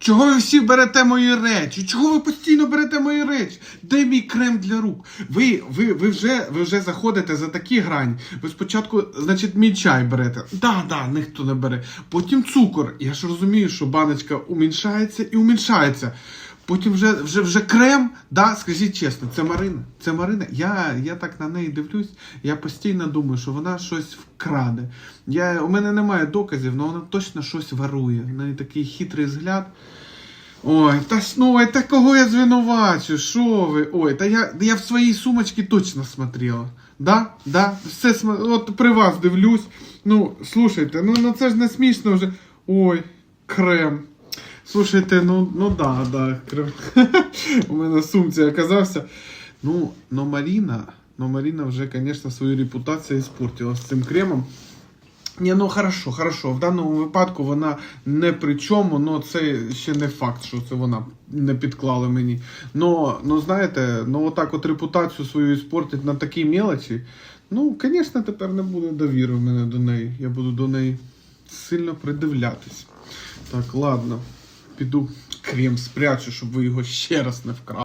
Чого ви всі берете мої речі? Чого ви постійно берете мої речі? Де мій крем для рук? Ви, ви, ви, вже, ви вже заходите за такі грані. Ви спочатку, значить, мій чай берете. Да, да, ніхто не бере. Потім цукор. Я ж розумію, що баночка уміншається і уміншається. Потім вже, вже, вже крем, да, скажіть чесно, це Марина. Це Марина. Я, я так на неї дивлюсь, я постійно думаю, що вона щось вкраде. Я, у мене немає доказів, але вона точно щось ворує. В неї такий хитрий взгляд. Ой, та ну, та кого я звинувачу? Що ви? Ой, та я, я в своїй сумочці точно смотрела. Да? Да? Все, см- от при вас дивлюсь. Ну, слушайте, ну, ну це ж не смішно вже. Ой, крем. Слушайте, ну, ну да, да. У мене сумці оказався. Ну, но Марина, но Марина вже, конечно, свою репутацію іспортила з цим кремом. Ні, ну хорошо, хорошо. В даному випадку вона не при чому, але це ще не факт, що це вона не підклала мені. Но, ну знаєте, ну отак от репутацію свою іспортить на такій мелочі. Ну, звісно, тепер не буде довіри в мене до неї. Я буду до неї сильно придивлятись. Так, ладно, піду крем спрячу, щоб ви його ще раз не вкрали.